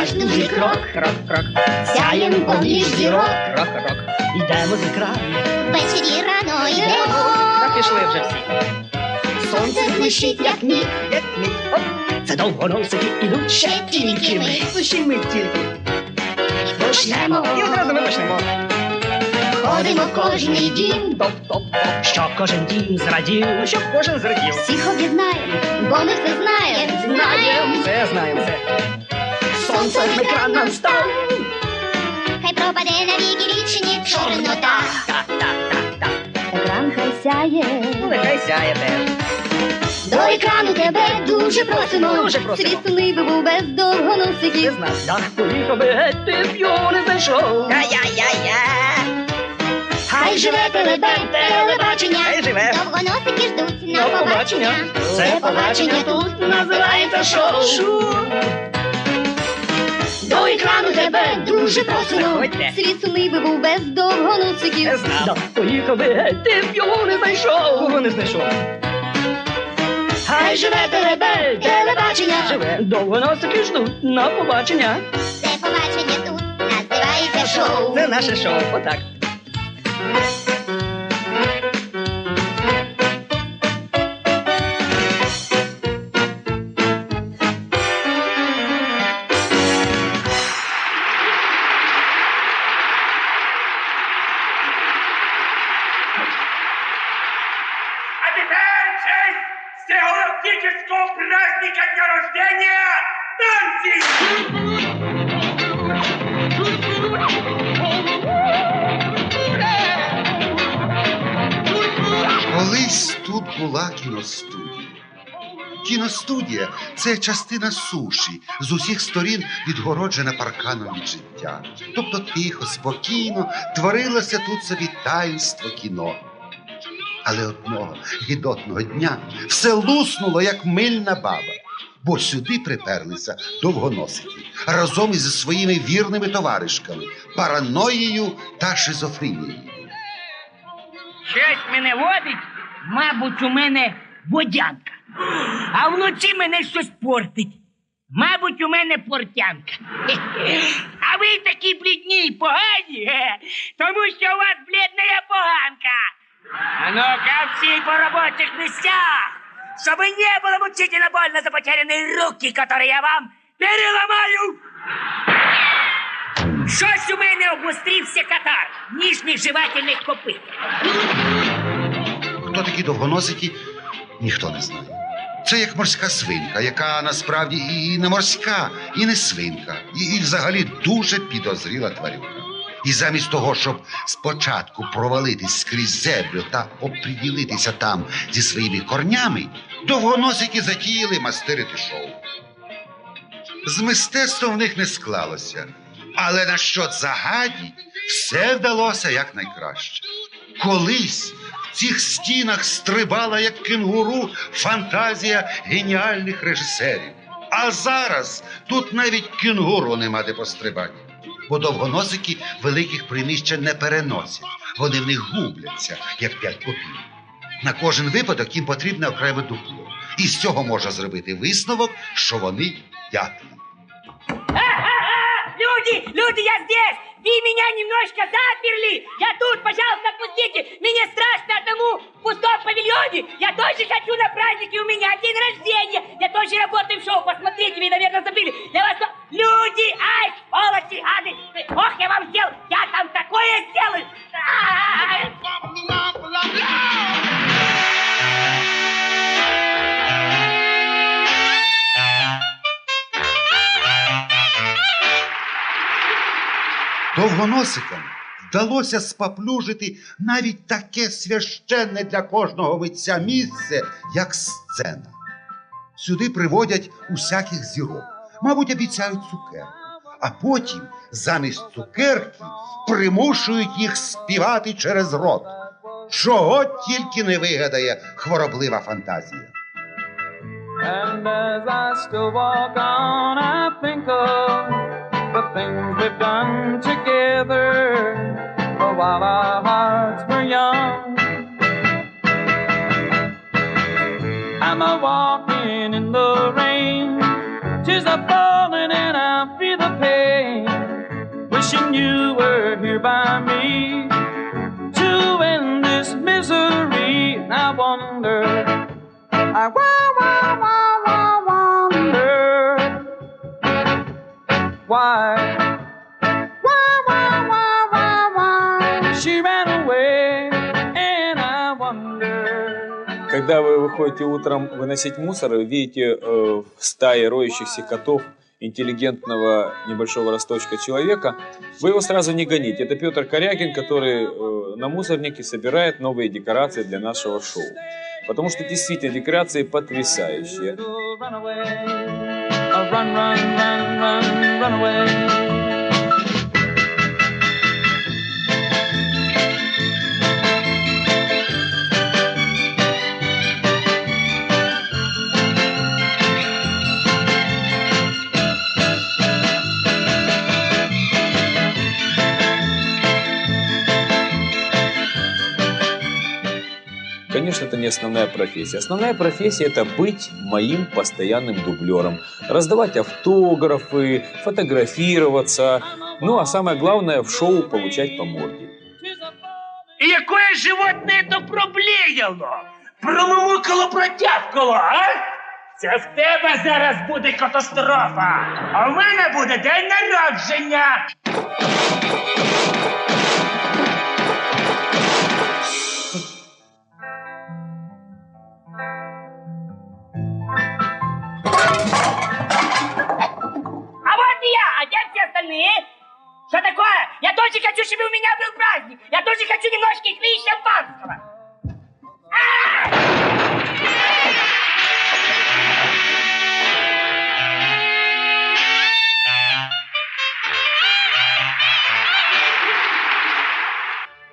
обережний крок, крок, крок, сяєм поміж зірок. крок, крок. Йдемо з екрану. Ввечері рано йдемо, Та пішли вже всі. сонце блищить, як міг, Як. Оп. Це довгоносики ідуть ще тільки ми Лише ми тільки. почнемо. І одразу ми почнемо. Ходимо в кожний дім, Топ, топ, топ. Щоб кожен дім зрадів, щоб кожен зрадів. всіх об'єднаємо, бо ми все знаємо, знаємо. Все знаємо, все. Сонце в екран нам став, Хай пропаде навіки вічні чорнота. Так, так, так, так. Екран хай сяє. Ну, нехай сяє теж. До екрану тебе дуже просимо. Дуже просимо. Світ сумний би був без довгоносиків. знав, дах поїхав би геть, ти б його не знайшов. Я-я-я-я. Хай живе телебень, телебачення. Хай живе. Довгоносики ждуть на побачення. Це побачення тут називається шоу. шоу. До екрану тебе дуже просимо. Світ сумний би був без довгоносиків. Не знав. Поїхав би геть, ти б його не знайшов. Кого не знайшов? Хай живе телебень, телебачення. Живе. Довго носики ждуть на побачення. Це побачення тут називається шоу. Це наше шоу. Отак. Всегалактического праздника дня рождения танцы! Колись тут була кіностудія. Кіностудія це частина суші, з усіх сторін відгороджена парканом від життя. Тобто тихо, спокійно творилося тут собі таїнство кіно. Але одного гідотного дня все луснуло, як мильна баба, бо сюди приперлися довгоносики разом із своїми вірними товаришками, параноєю та шизофренією. Щось мене водить, мабуть, у мене водянка. А вночі мене щось портить. Мабуть, у мене портянка. А ви такі блідні й погані, тому що у вас. А ну-ка всі по робочих місцях, чтобы не было мучительно больно за потерянные руки, которые я вам переломаю. Щось у мене обострівся катар, ніжних жевательних копит. Хто такі довгоносики, ніхто не знає. Це як морська свинка, яка насправді і не морська, і не свинка, і, і взагалі дуже підозріла тварюка. І замість того, щоб спочатку провалитись скрізь землю та оприділитися там зі своїми корнями, довгоносики затіяли мастерити шоу. З мистецтвом в них не склалося, але на що загадіть, все вдалося якнайкраще. Колись в цих стінах стрибала, як кенгуру, фантазія геніальних режисерів. А зараз тут навіть кенгуру нема де пострибати. Бо довгоносики великих приміщень не переносять. Вони в них губляться, як п'ять копійок. На кожен випадок їм потрібне окреме дупло. І з цього можна зробити висновок, що вони дятли. Люди, люди, я здесь! Вы меня немножко заперли! Я тут, пожалуйста, отпустите! Мне страшно одному в пустом павильоне! Я тоже хочу на празднике, у меня день рождения! Я тоже работаю в шоу, посмотрите, вы, наверное, забыли! Я вас... Люди, ай, сволочи, гады! Ох, я вам сделал! Я там такое сделаю! Ай! Довгоносикам вдалося спаплюжити навіть таке священне для кожного митця місце, як сцена. Сюди приводять усяких зірок, мабуть, обіцяють цукерку, а потім замість цукерки примушують їх співати через рот. Чого тільки не вигадає хвороблива фантазія. And as I still walk on, I think of the things we've done together while our hearts were young. I'm a walking in the rain, tears are falling, and I feel the pain. wishing you were here by me to end this misery. And I wonder, I wa- Когда вы выходите утром выносить мусор, вы видите э, в стае роющихся котов интеллигентного небольшого росточка человека, вы его сразу не гоните. Это Петр Корягин, который э, на мусорнике собирает новые декорации для нашего шоу. Потому что действительно декорации потрясающие. Run, run, run, run, run away. Конечно, это не основная профессия. Основная профессия – это быть моим постоянным дублером. Раздавать автографы, фотографироваться. Ну, а самое главное – в шоу получать по морде. І якое животне то проблеяло? Промумукало, протявкало, а? Це в тебе зараз буде катастрофа, а в мене буде день народження. все остальные? Что такое? Я тоже хочу, чтобы у меня был праздник. Я тоже хочу немножко икры и шампанского.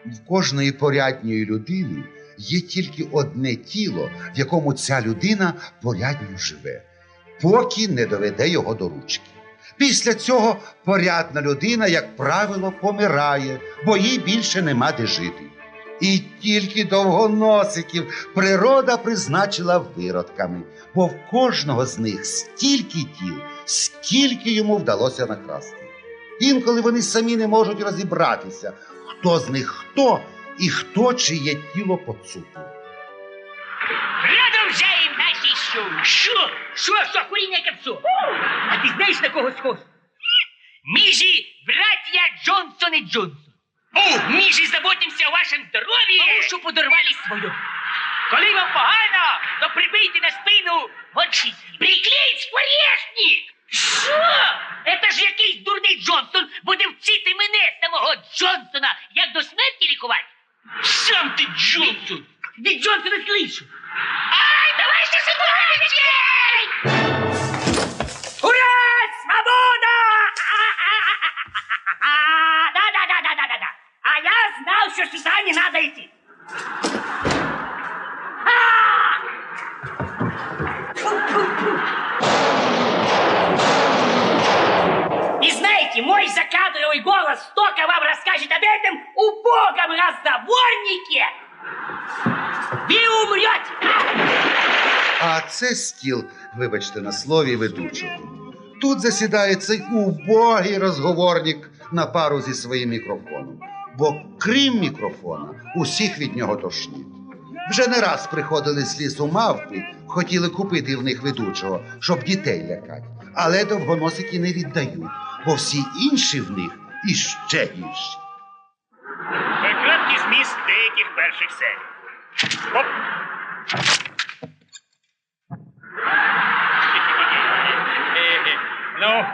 В кожної порядньої людини є тільки одне тіло, в якому ця людина порядньо живе, поки не доведе його до ручки. Після цього порядна людина, як правило, помирає, бо їй більше нема де жити. І тільки довгоносиків природа призначила виродками, бо в кожного з них стільки тіл, скільки йому вдалося накрасти. Інколи вони самі не можуть розібратися, хто з них хто і хто чиє тіло поцупив. Продовжаємо. Що? Що, що, куріння капсу? А ти знаєш на кого схож? Міжі браття Джонсон і Джонсон. О, міжі заботимося о вашому здоров'ї, тому що подорвали своє. Коли вам погано, то прибийте на спину очі. Приклеїть скворечник! Що? Это ж якийсь дурний Джонсон буде вчити мене, самого Джонсона, як до смерті лікувати? Сам ти Джонсон! Від Джонсона слышу! Ура! Свобода! Да-да-да-да-да-да! А я знал, что сюда не надо идти. И знаете, мой закадровый голос столько вам расскажет об этом убогом разговорнике. Вы умрете! А це стіл, вибачте на слові ведучого. Тут засідає цей убогий розговорник на пару зі своїм мікрофоном. Бо крім мікрофона, усіх від нього тошнить. Вже не раз приходили з лісу мавпи, хотіли купити в них ведучого, щоб дітей лякати. Але довгоносики не віддають, бо всі інші в них іще гірші. Краткий зміст деяких перших серій. Оп. Ну,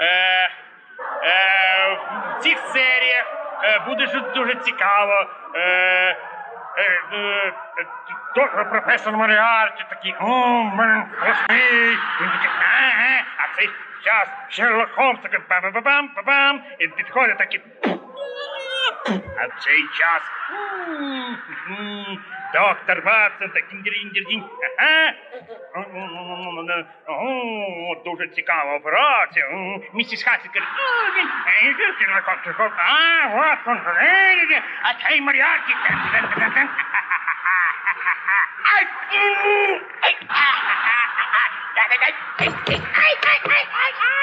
е, е, в цих серіях е, буде дуже цікаво. Е, е, е, доктор професор Маріарті такий, о, мене страшний. Він такий, ага, а цей час Шерлок Холмс такий бам-бам-бам, бам і підходить такий. А в цей час доктор Ватсон та кіндеріндердінь. Ага. О, дуже цікава операція. М, Місіс Хасі каже, «О, він, е, що ти на контракт? А, Ватсон, е, а цей Маріарті. тен, тен, тен, тен. Ай, м, ай, Ай, ай, ай, ай, ай.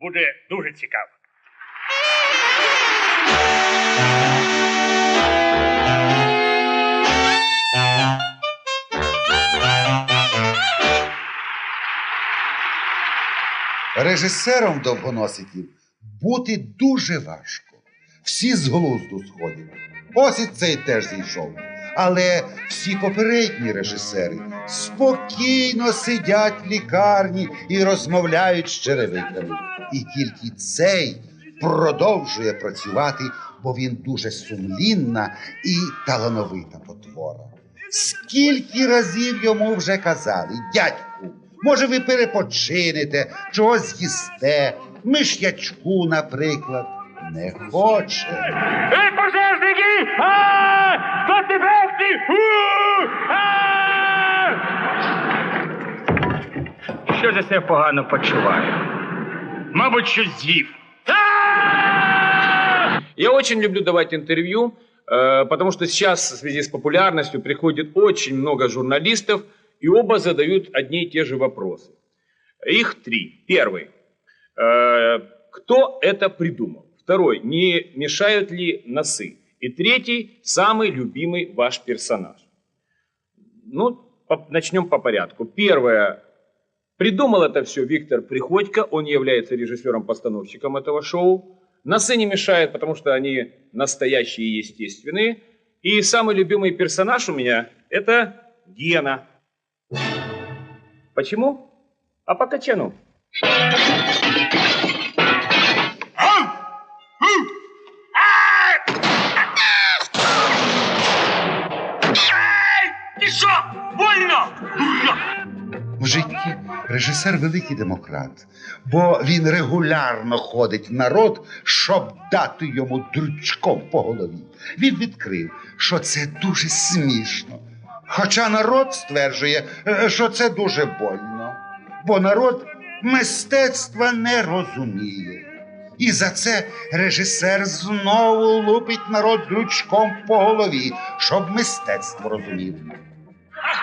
Буде дуже цікаво. Режисером довгоносиків бути дуже важко. Всі з глузду сходять. Ось і цей теж зійшов. Але всі попередні режисери спокійно сидять в лікарні і розмовляють з черевиками. І тільки цей продовжує працювати, бо він дуже сумлінна і талановита потвора. Скільки разів йому вже казали, дядьку, може, ви перепочините, чогось з'їсте, миш'ячку, наприклад, не хоче. Пожежники! А! Тебе всі? У! А! Що за себе погано почуваю? Мабуть, щось з'їв. А! Я очень люблю давать интервью, э, потому что сейчас в связи с популярностью приходит очень много журналистов, и оба задают одни и те же вопросы. Их три. Первый. Э, Кто это придумал? Второй. Не мешают ли носы? И третий. Самый любимый ваш персонаж. Ну, начнем по порядку. Первое. Придумал это все Виктор Приходько, он является режиссером-постановщиком этого шоу. Носы не мешают, потому что они настоящие и естественные. И самый любимый персонаж у меня – это Гена. Почему? А по качану. Житті режисер великий демократ, бо він регулярно ходить народ, щоб дати йому дручком по голові. Він відкрив, що це дуже смішно. Хоча народ стверджує, е, що це дуже больно, бо народ мистецтва не розуміє. І за це режисер знову лупить народ дручком по голові, щоб мистецтво розумів.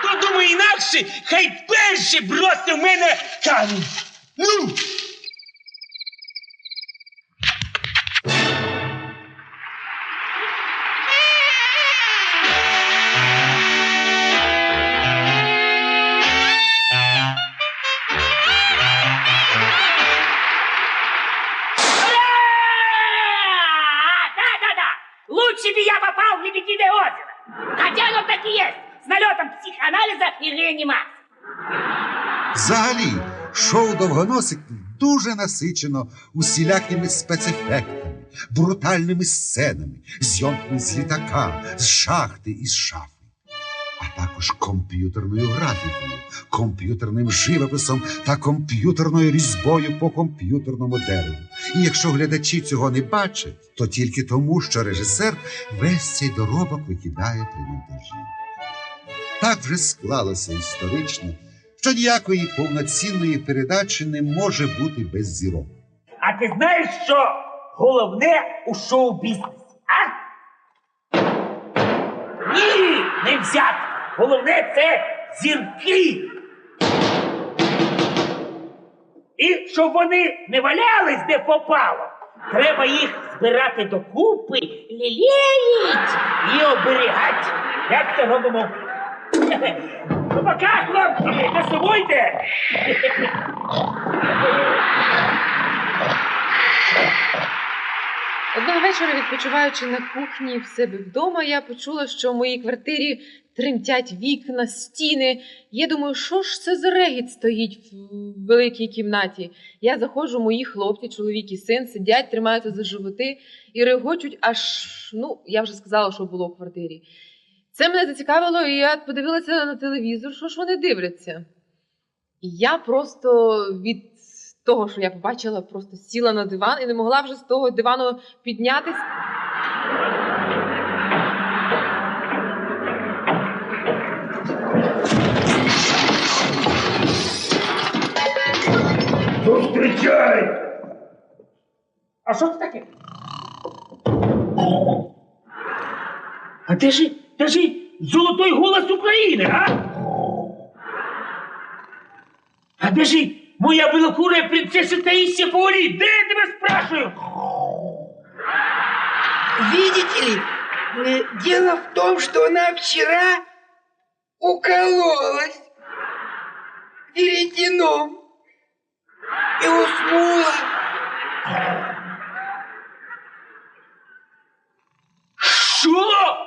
Хто думає інакше, хай перший бросить в мене камінь. Ну! Довгоносик дуже насичено усілякими спецефектами, брутальними сценами, зйомками з літака, з шахти і з шафи, а також комп'ютерною графікою, комп'ютерним живописом та комп'ютерною різьбою по комп'ютерному дереву. І якщо глядачі цього не бачать, то тільки тому, що режисер весь цей доробок викидає при монтажі. Так вже склалося історично, що ніякої повноцінної передачі не може бути без зірок. А ти знаєш, що головне у шоу-бізнесі, а? Ні, не взяти. Головне це зірки. І щоб вони не валялись де попало. Треба їх збирати докупи, лілеїть і оберігати. Як це робимо? Ну, пока, хлопці, не сумуйте! Одного вечора, відпочиваючи на кухні в себе вдома, я почула, що в моїй квартирі тремтять вікна, стіни. Я думаю, що ж це за регіт стоїть в великій кімнаті. Я заходжу, мої хлопці, чоловік і син сидять, тримаються за животи і регочуть, аж ну я вже сказала, що було в квартирі. Це мене зацікавило, і я подивилася на телевізор, що ж вони дивляться. І я просто від того, що я побачила, просто сіла на диван і не могла вже з того дивану піднятись. Зустрічай! А що це таке? А де ж, де ж золотой голос України, а? А де ж моя белокурая принцесса Таисия Фаворит? Де я тебе спрашиваю? Видите ли, э, дело в том, что она вчера укололась веретеном и уснула. Що?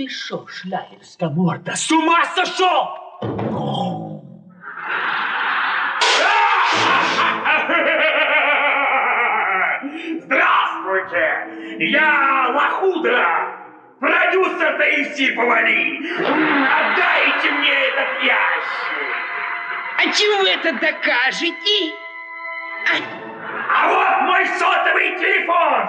Ти що, шлягерська морда, з ума сошов? Здравствуйте! Я Лохудра, продюсер Таисии Повали. Отдайте мне этот ящик. А чем вы это докажете? А вот мой сотовый телефон.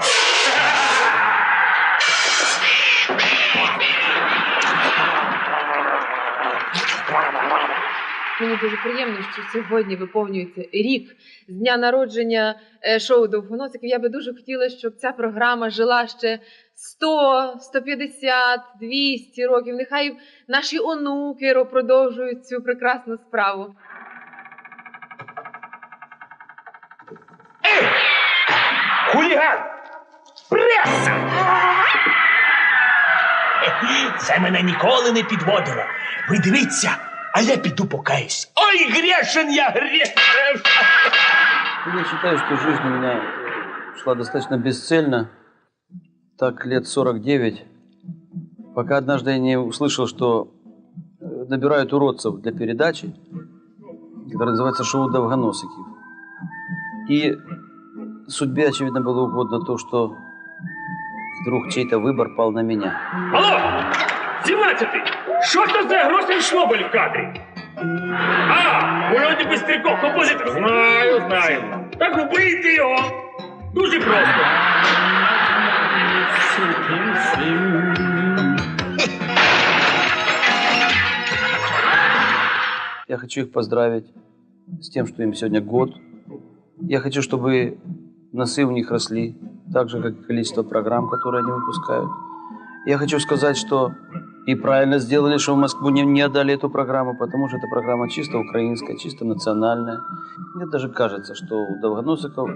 Мені дуже приємно, що сьогодні виповнюється рік з дня народження е, шоу Довгоносиків. Я би дуже хотіла, щоб ця програма жила ще 100, 150, 200 років. Нехай наші онуки продовжують цю прекрасну справу. Хуліган! Преса! Це мене ніколи не підводило. Ви дивіться, а я піду покаюсь. Ой, грешен я грешен! Я считаю, что жизнь у меня шла достаточно бесцельно. Так лет 49. Пока однажды я не услышал, что э, набирают уродцев для передачи, которая называется «Шоу Довгоносиків». И судьбе, очевидно, было угодно то, что вдруг чей-то выбор пал на меня. Алло! 17-й! Що це за грозний шнобель в кадрі? А, вроді Бистряков, композитор. Знаю, знаю. Так убийте його. Дуже просто. Я хочу их поздравить с тем, что им сегодня год. Я хочу, чтобы носы у них росли, так же, как и количество программ, которые они выпускают. Я хочу сказать, что и правильно сделали, что в Москву не, не отдали эту программу, потому что эта программа чисто украинская, чисто национальная. Мне даже кажется, что у Довгоносиков,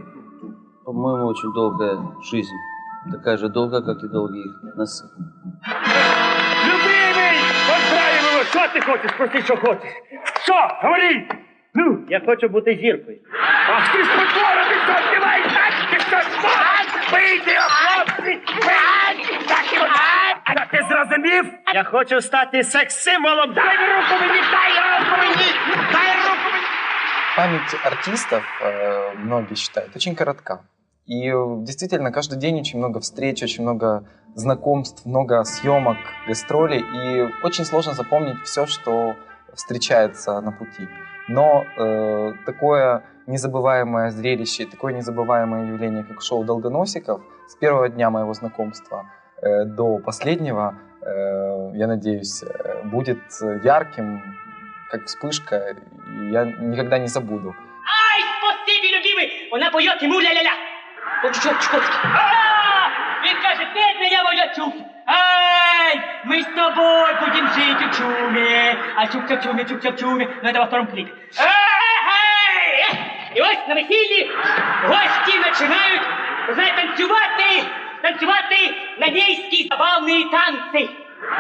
по-моему, очень долгая жизнь. Такая же долгая, как и долгие их носы. Любимий! Поздравимо! Що ти хочеш? Прости, що хочеш? Що? Говори! Ну, Я хочу бути зіркою. ах ти ж потвора, ти що співаєш? Так, ти що співаєш? Бийте зрозумів? Я хочу стати секс-символом. Дай руку мені! Дай руку мені! Дай руку мені! Память артистов, э, многие считают, очень коротка. И э, действительно, каждый день очень много встреч, очень много знакомств, много съемок, гастролей. И очень сложно запомнить все, что встречается на пути. Но э, такое незабываемое зрелище, такое незабываемое явление, как шоу «Долгоносиков», с первого дня моего знакомства э, до последнего, э, я надеюсь, э, будет ярким, как вспышка, и я никогда не забуду. Ай, спасибі, любимий! Вона поет ему ля-ля-ля. От що, чкотки. А! Він каже, бедна я моя чук. Ай, ми з тобою будем жить у чумі. А чук чумі, чук чумі. Ну, это во втором клипе. Ай! І ось на весіллі гості починають, ви знаєте, танцювати, танцювати нанейські забавні танці.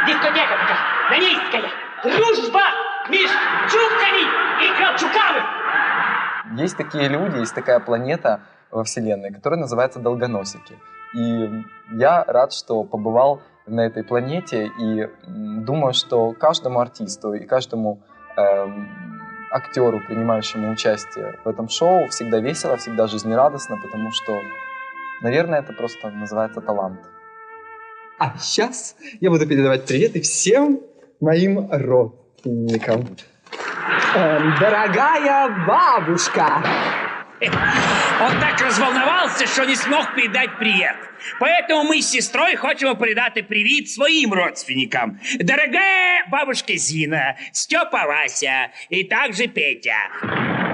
Дискотека така, нанейська. Дружба між чуками і кравчуками. Есть такие люди, есть такая планета во Вселенной, которая называется Долгоносики. И я рад, что побывал на этой планете и м, думаю, что каждому артисту и каждому эм, актеру, принимающему участие в этом шоу, всегда весело, всегда жизнерадостно, потому что, наверное, это просто называется талант. А сейчас я буду передавать приветы всем моим родственникам. Эм, Дорогая бабушка! Он так разволновался, що не смог передать привет. Поэтому мы с сестрой хотим передать привет своим родственникам. Дорогая бабушка Зина, Степа Вася и также Петя.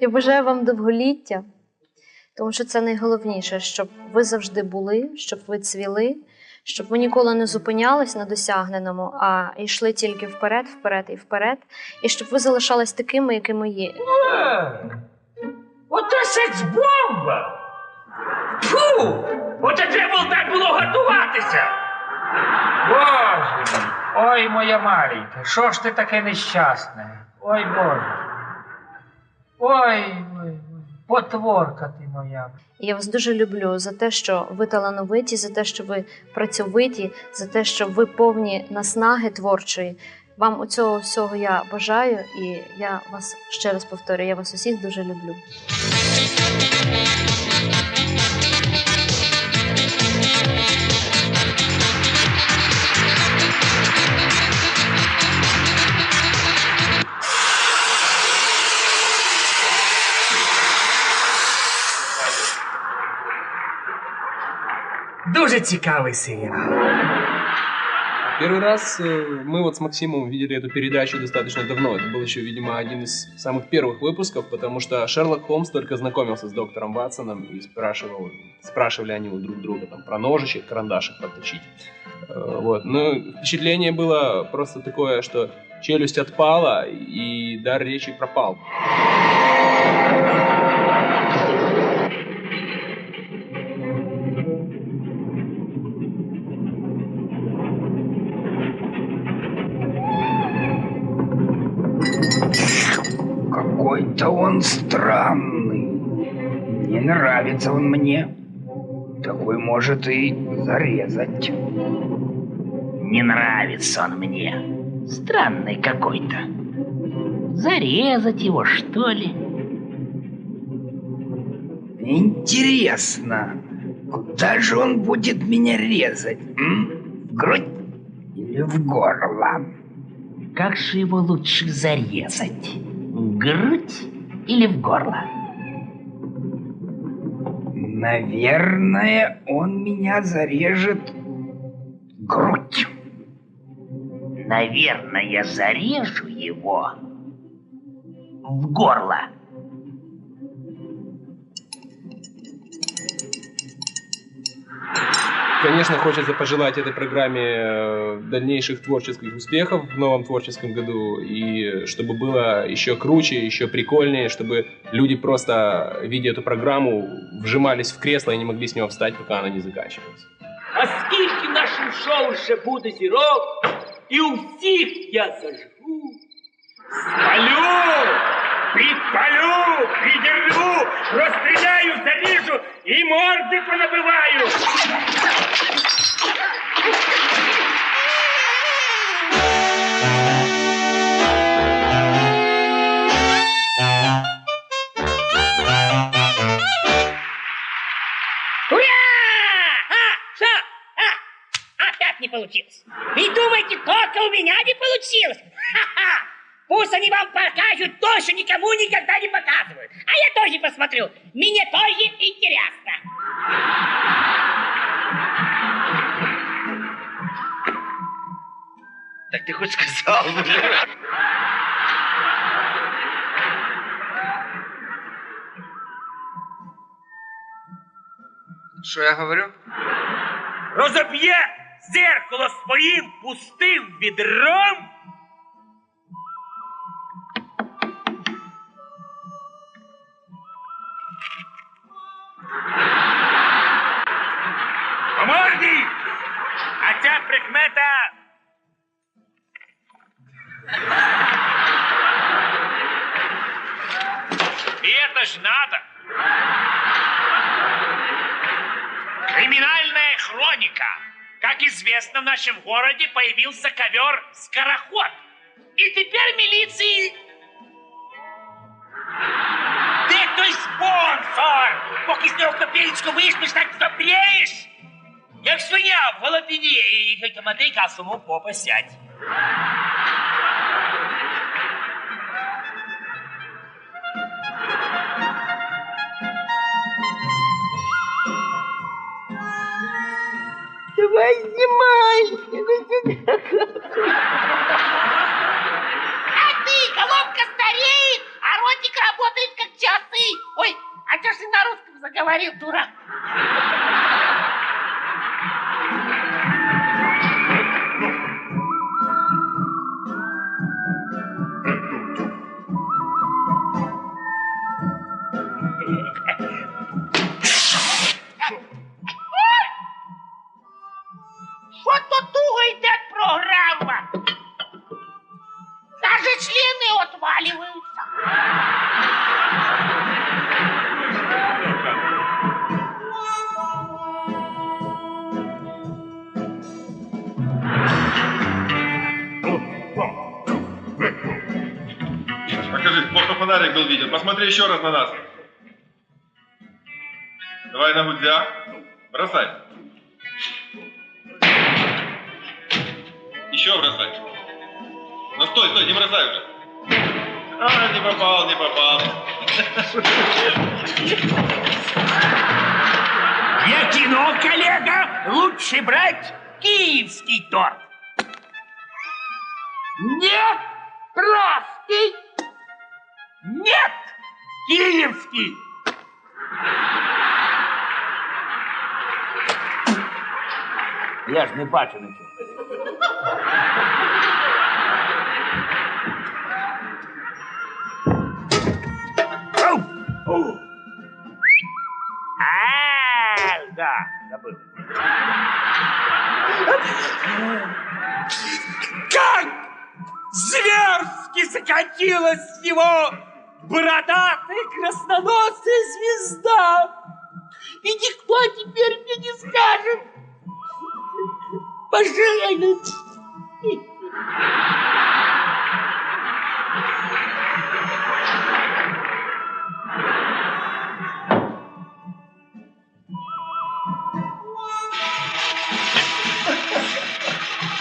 Я бажаю вам довголіття, тому що це найголовніше, щоб ви завжди були, щоб ви цвіли, щоб ви ніколи не зупинялись на досягненому, а йшли тільки вперед, вперед і вперед, і щоб ви залишались такими, якими є. Ото секс-бомба! Фу! Оце треба було так було готуватися! Боже ой, моя маленька, що ж ти таке нещасне? Ой, Боже. Ой, ой, ой, потворка ти моя. Я вас дуже люблю за те, що ви талановиті, за те, що ви працьовиті, за те, що ви повні наснаги творчої. Вам у цього всього я бажаю, і я вас ще раз повторюю, я вас усіх дуже люблю. Дуже цікавий серіал. Первый раз э, мы вот с Максимом видели эту передачу достаточно давно. Это был еще, видимо, один из самых первых выпусков, потому что Шерлок Холмс только знакомился с доктором Ватсоном и спрашивал, спрашивали они у друг друга там, про ножичек, карандашик подточить. Э, Вот. Но впечатление было просто такое, что челюсть отпала и дар речи пропал. Он странный. Не нравится он мне. Такой может и зарезать. Не нравится он мне. Странный какой-то. Зарезать его, что ли? Интересно, куда же он будет меня резать? м? В грудь или в горло? Как же его лучше зарезать? В грудь или в горло? Наверное, он меня зарежет в грудь. Наверное, я зарежу его в горло. Конечно, хочется пожелать этой программе э, дальнейших творческих успехов в новом творческом году, и чтобы было еще круче, еще прикольнее, чтобы люди просто, видя эту программу, вжимались в кресло и не могли с него встать, пока она не заканчивалась. А скільки в нашому шоу ще буде зірок, і у всіх я зажгу. Спалю! Підпалю! Підірву! Розстріляю, заріжу і морди понабиваю! Я говорю? Розоб'є зеркало своїм пустим відром. Поморді! А ця прикмета И это ж надо. Криминальная хроника. Как известно, в нашем городе появился ковер-скороход. И теперь милиции... Де той спонсор? Поки після Копільську вийшли, так запрєєш, як свиня в голодині, і командий касому попа сядь. Давай снимай. А ты, головка стареет, а ротик работает как часы. Ой, а чё ж ты на русском заговорил, дурак? Фонарик был виден. Посмотри еще раз на нас. Давай на гудзя. Бросай. Еще бросай. Ну стой, стой, не бросай уже. А, не попал, не попал. Для кино, коллега, лучше брать киевский торт. Нет, русский. Нет, киевский. Я ж не бачу нічого. А, да, забыл. Как зверски закатилась с него бородатая красноносая звезда! И никто теперь мне не скажет, пожалуйста.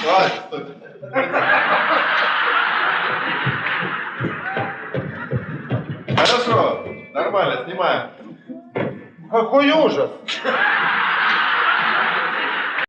Давай, нормально, снимаем. Какой ужас!